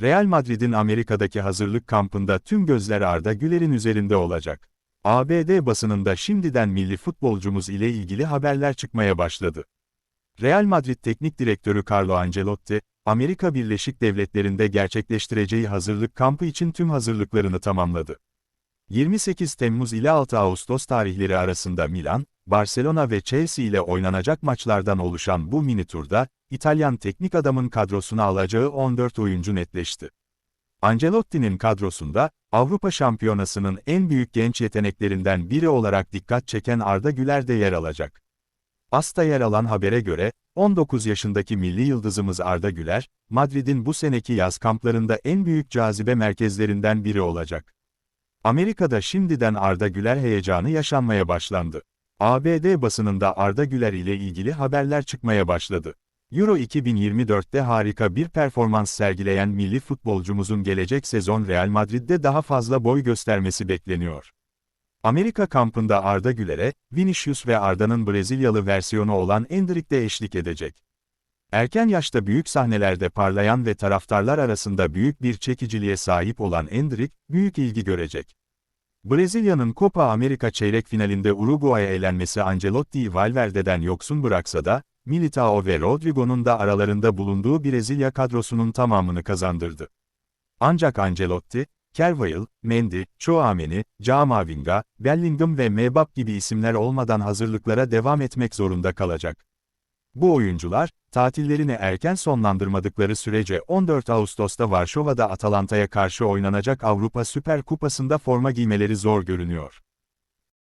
Real Madrid'in Amerika'daki hazırlık kampında tüm gözler Arda Güler'in üzerinde olacak. ABD basınında şimdiden milli futbolcumuz ile ilgili haberler çıkmaya başladı. Real Madrid Teknik Direktörü Carlo Ancelotti, Amerika Birleşik Devletleri'nde gerçekleştireceği hazırlık kampı için tüm hazırlıklarını tamamladı. 28 Temmuz ile 6 Ağustos tarihleri arasında Milan, Barcelona ve Chelsea ile oynanacak maçlardan oluşan bu mini turda, İtalyan teknik adamın kadrosuna alacağı 14 oyuncu netleşti. Ancelotti'nin kadrosunda, Avrupa Şampiyonası'nın en büyük genç yeteneklerinden biri olarak dikkat çeken Arda Güler de yer alacak. AS'ta yer alan habere göre, 19 yaşındaki milli yıldızımız Arda Güler, Madrid'in bu seneki yaz kamplarında en büyük cazibe merkezlerinden biri olacak. Amerika'da şimdiden Arda Güler heyecanı yaşanmaya başlandı. ABD basınında Arda Güler ile ilgili haberler çıkmaya başladı. Euro 2024'te harika bir performans sergileyen milli futbolcumuzun gelecek sezon Real Madrid'de daha fazla boy göstermesi bekleniyor. Amerika kampında Arda Güler'e, Vinicius ve Arda'nın Brezilyalı versiyonu olan Endrick de eşlik edecek. Erken yaşta büyük sahnelerde parlayan ve taraftarlar arasında büyük bir çekiciliğe sahip olan Endrick, büyük ilgi görecek. Brezilya'nın Copa America çeyrek finalinde Uruguay'a elenmesi Ancelotti'yi Valverde'den yoksun bıraksa da, Militao ve Rodrigo'nun da aralarında bulunduğu Brezilya kadrosunun tamamını kazandırdı. Ancak Ancelotti, Carvajal, Mendy, Chouameni, Camavinga, Bellingham ve Mbappe gibi isimler olmadan hazırlıklara devam etmek zorunda kalacak. Bu oyuncular, tatillerini erken sonlandırmadıkları sürece 14 Ağustos'ta Varşova'da Atalanta'ya karşı oynanacak Avrupa Süper Kupası'nda forma giymeleri zor görünüyor.